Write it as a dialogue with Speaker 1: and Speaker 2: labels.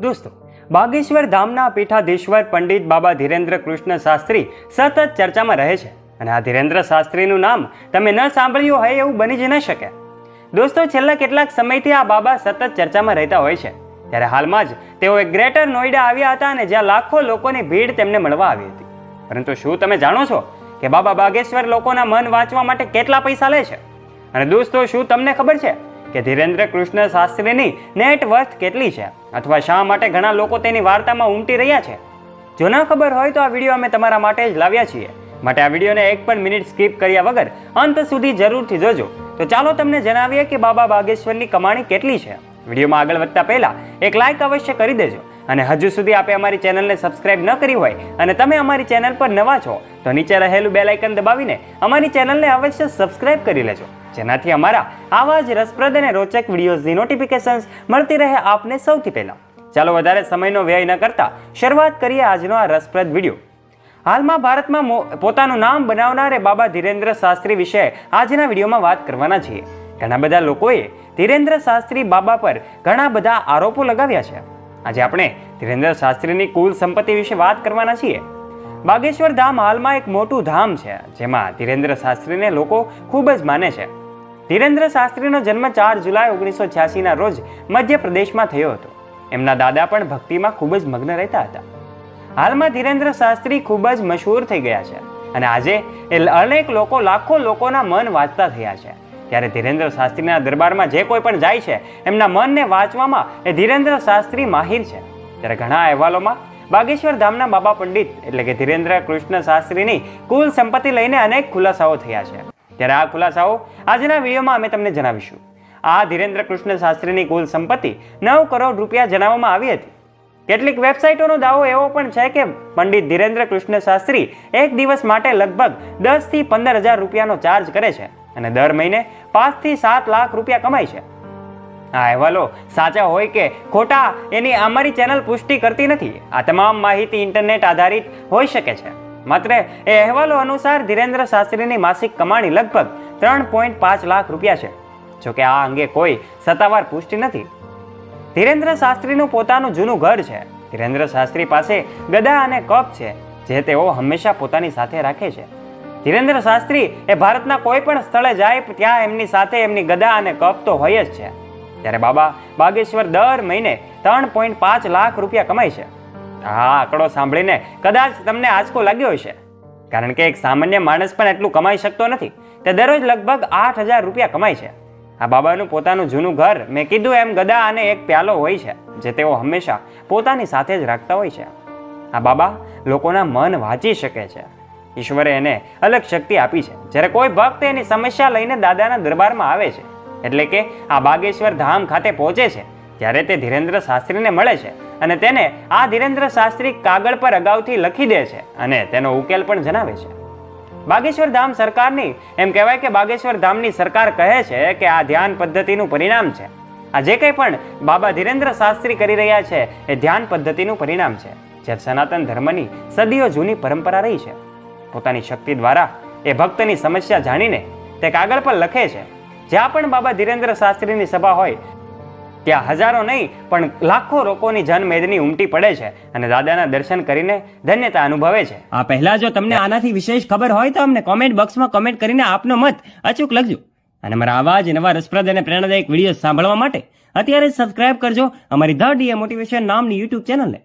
Speaker 1: દોસ્તો, બાગેશ્વર ધામના પીઠાધીશ્વર પંડિત બાબા ધીરેન્દ્ર કૃષ્ણ શાસ્ત્રી સતત ચર્ચામાં રહે છે અને આ ધીરેન્દ્ર શાસ્ત્રીનું નામ તમે ન સાંભળ્યું હોય એવું બની જ ન શકે. દોસ્તો, છેલ્લા કેટલાક સમયથી આ બાબા સતત ચર્ચામાં રહેતા હોય છે. ત્યારે હાલમાં જ તેઓ એક ગ્રેટર નોઈડા આવ્યા હતા અને જ્યાં લાખો લોકોની ભીડ તેમને મળવા આવી હતી. પરંતુ શું તમે જાણો છો કે બાબા બાગેશ્વર લોકોના મન વાંચવા માટે કેટલા પૈસા લે છે? અને દોસ્તો, શું તમને ખબર છે કે ધીરેન્દ્ર કૃષ્ણ શાસ્ત્રીની નેટ વર્થ કેટલી છે? અથવા શા માટે ઘણા લોકો તેની વાર્તામાં ઉમટી રહ્યા છે? જો ના ખબર હોય તો આ વીડિયો અમે તમારા માટે જ લાવ્યા છીએ. માટે આ વિડીયોને એક પણ મિનિટ સ્કીપ કર્યા વગર અંત સુધી જરૂરથી જોજો. તો ચાલો તમને જણાવીએ કે બાબા બાગેશ્વરની કમાણી કેટલી છે. વિડીયોમાં આગળ વધતા પહેલાં એક લાઇક અવશ્ય કરી દેજો. અને હજુ સુધી આપે અમારી ચેનલને સબસ્ક્રાઇબ ન કરી હોય અને તમે અમારી ચેનલ પર નવા છો, તો નીચે રહેલું બેલ આઇકન દબાવીને અમારી ચેનલને અવશ્ય સબસ્ક્રાઇબ કરી લેજો. જેનાથી અમારા આવા જ રસપ્રદ અને રોચક વિડીયોઝની નોટિફિકેશન્સ મળતી રહે આપને સૌથી પહેલાં. ચાલો વધારે સમયનો વ્યય ન કરતા શરૂઆત કરીએ આજનો આ રસપ્રદ વીડિયો. હાલમાં ભારતમાં પોતાનું નામ બનાવનારે બાબા ધીરેન્દ્ર શાસ્ત્રી વિશે આજના વિડીયોમાં વાત કરવાના છીએ. ઘણા બધા લોકોએ ધીરેન્દ્ર શાસ્ત્રી બાબા પર ઘણા બધા આરોપો લગાવ્યા છે. આજે આપણે ધીરેન્દ્ર શાસ્ત્રીની કુલ સંપત્તિ વિશે વાત કરવાના છીએ. બાગેશ્વર ધામ હાલમાં એક મોટું ધામ છે, જેમાં ધીરેન્દ્ર શાસ્ત્રીને લોકો ખૂબ જ માને છે. ધીરેન્દ્ર શાસ્ત્રીનો જન્મ ચાર જુલાઈ ઓગણીસો છ્યાસીના રોજ મધ્યપ્રદેશમાં થયો હતો. એમના દાદા પણ ભક્તિમાં ખૂબ જ મગ્ન રહેતા હતા. હાલમાં ધીરેન્દ્ર શાસ્ત્રી ખૂબ જ મશહૂર થઈ ગયા છે અને આજે એ અનેક લોકો લાખો લોકોના મન વાંચતા થયા છે. ત્યારે ધીરેન્દ્ર શાસ્ત્રીના દરબારમાં જે કોઈ પણ જાય છે, એમના મનને વાંચવામાં એ ધીરેન્દ્ર શાસ્ત્રી માહિર છે. ત્યારે ઘણા અહેવાલોમાં બાગેશ્વર ધામના બાબા પંડિત એટલે કે ધીરેન્દ્ર કૃષ્ણ શાસ્ત્રીની કુલ સંપત્તિ લઈને અનેક ખુલાસાઓ થયા છે. ત્યારે આ ખુલાસાઓ આજના વિડીયોમાં અમે તમને જણાવીશું. આ ધીરેન્દ્ર કૃષ્ણ શાસ્ત્રીની કુલ સંપત્તિ નવ કરોડ રૂપિયા જણાવવામાં આવી હતી. કેટલીક વેબસાઇટોનો દાવો એવો પણ છે કે પંડિત ધીરેન્દ્ર કૃષ્ણ શાસ્ત્રી એક દિવસ માટે લગભગ દસથી પંદર હજાર રૂપિયાનો ચાર્જ કરે છે અને દર મહિને પાંચથી સાત લાખ રૂપિયા કમાય છે. આ અહેવાલો સાચા હોય કે ખોટા એની અમારી ચેનલ પુષ્ટિ કરતી નથી. આ તમામ માહિતી ઇન્ટરનેટ આધારિત હોઈ શકે છે. માત્ર એ અહેવાલો અનુસાર ધીરેન્દ્ર શાસ્ત્રીની માસિક કમાણી લગભગ ત્રણ પોઈન્ટ પાંચ લાખ રૂપિયા છે. જોકે આ અંગે કોઈ સત્તાવાર પુષ્ટિ નથી. ધીરેન્દ્ર શાસ્ત્રીનું પોતાનું જૂનું ઘર છે. ધીરેન્દ્ર શાસ્ત્રી પાસે ગદા અને કપ છે, જે તેઓ હંમેશા પોતાની સાથે રાખે છે. ધીરેન્દ્ર શાસ્ત્રી એ ભારતના કોઈ પણ સ્થળે જાય ત્યાં એમની સાથે એમની ગદા અને કપ તો હોય જ છે. ત્યારે બાબા બાગેશ્વર દર મહિને ત્રણ પોઈન્ટ પાંચ લાખ રૂપિયા કમાય છે. આ આંકડો સાંભળીને કદાચ તમને આંચકો લાગ્યો હશે. કારણ કે એક સામાન્ય માણસ પણ એટલું કમાઈ શકતો નથી. તે દરરોજ લગભગ આઠ હજાર રૂપિયા કમાય છે. આ બાબાનું પોતાનું જૂનું ઘર મેં કીધું એમ ગદા અને એક પ્યાલો હોય છે, જે તેઓ હંમેશા પોતાની સાથે જ રાખતા હોય છે. આ બાબા લોકોના મન વાંચી શકે છે. ઈશ્વરે એને અલગ શક્તિ આપી છે. જ્યારે કોઈ ભક્ત એની સમસ્યા લઈને દાદાના દરબારમાં આવે છે, એટલે કે આ બાગેશ્વર ધામ ખાતે પહોંચે છે, ત્યારે તે ધીરેન્દ્ર શાસ્ત્રીને મળે છે. અને તેને આ ધીરેન્દ્ર શાસ્ત્રી કાગળ પર અગાઉથી લખી દે છે અને તેનો ઉકેલ પણ જણાવે છે. બાગેશ્વર ધામ સરકારની, એમ કહેવાય કે બાગેશ્વર ધામની સરકાર કહે છે કે આ ધ્યાન પદ્ધતિનું પરિણામ છે. આ જે કંઈ પણ બાબા ધીરેન્દ્ર શાસ્ત્રી કરી રહ્યા છે, એ ધ્યાન પદ્ધતિનું પરિણામ છે. જે સનાતન ધર્મની સદીઓ જૂની પરંપરા રહી છે. પોતાની શક્તિ દ્વારા એ ભક્તની સમસ્યા જાણીને તે કાગળ પર લખે છે. જ્યાં પણ બાબા ધીરેન્દ્ર શાસ્ત્રીની સભા હોય ત્યાં હજારો નહીં, પણ લાખો લોકોની જનમેદની ઉમટી પડે છે અને દાદાના દર્શન કરીને ધન્યતા અનુભવે છે. આ પહેલા જો તમને આનાથી વિશેષ ખબર હોય તો અમને કોમેન્ટ બોક્સમાં કોમેન્ટ કરીને આપનો મત અચૂક લખજો. અને મારા આવા જ નવા રસપ્રદ અને પ્રેરણાદાયક વીડિયો સાંભળવા માટે અત્યારે જ સબસ્ક્રાઇબ કરજો અમારી ધ ડીએ મોટિવેશન નામની યુટ્યુબ ચેનલને